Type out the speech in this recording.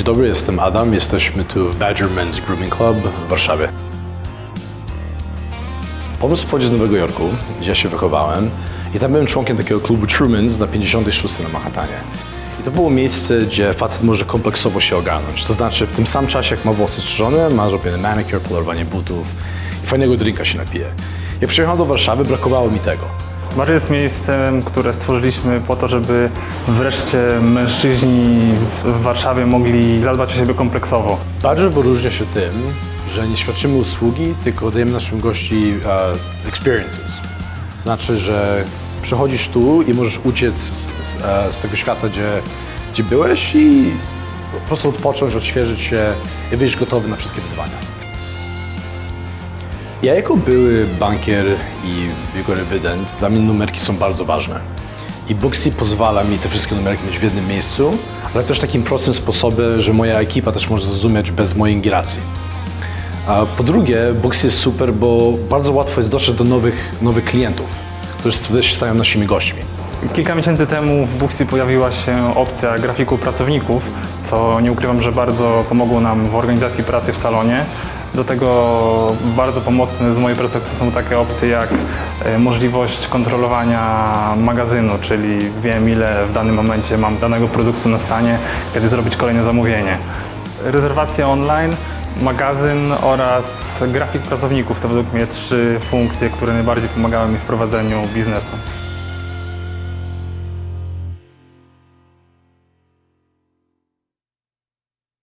Dzień dobry, jestem Adam. Jesteśmy tu w Badger Men's Grooming Club w Warszawie. Pomysł pochodzi z Nowego Jorku, gdzie ja się wychowałem i tam byłem członkiem takiego klubu Truman's na 56 na Manhattanie. I to było miejsce, gdzie facet może kompleksowo się ogarnąć. To znaczy w tym samym czasie, jak ma włosy strzyżone, ma zrobiony manicure, polerowanie butów i fajnego drinka się napije. Jak przyjechałem do Warszawy, brakowało mi tego. Bar jest miejscem, które stworzyliśmy po to, żeby wreszcie mężczyźni w- Warszawie mogli zadbać o siebie kompleksowo. Badger wyróżnia się tym, że nie świadczymy usługi, tylko dajemy naszym gości e, experiences. Znaczy, że przychodzisz tu i możesz uciec z, z, e, z tego świata, gdzie, gdzie byłeś i po prostu odpocząć, odświeżyć się i wyjść gotowy na wszystkie wyzwania. Ja jako były bankier i jego rewydent, dla mnie numerki są bardzo ważne. I Booksy pozwala mi te wszystkie numerki mieć w jednym miejscu, ale też takim prostym sposobem, że moja ekipa też może zrozumieć bez mojej ingerencji. A po drugie, Booksy jest super, bo bardzo łatwo jest dotrzeć do nowych, nowych klientów, którzy się stają naszymi gośćmi. Kilka miesięcy temu w Booksy pojawiła się opcja grafików pracowników, co nie ukrywam, że bardzo pomogło nam w organizacji pracy w salonie. Do tego bardzo pomocne z mojej perspektywy są takie opcje jak e, możliwość kontrolowania magazynu, czyli wiem ile w danym momencie mam danego produktu na stanie, kiedy zrobić kolejne zamówienie. Rezerwacja online, magazyn oraz grafik pracowników to według mnie trzy funkcje, które najbardziej pomagały mi w prowadzeniu biznesu.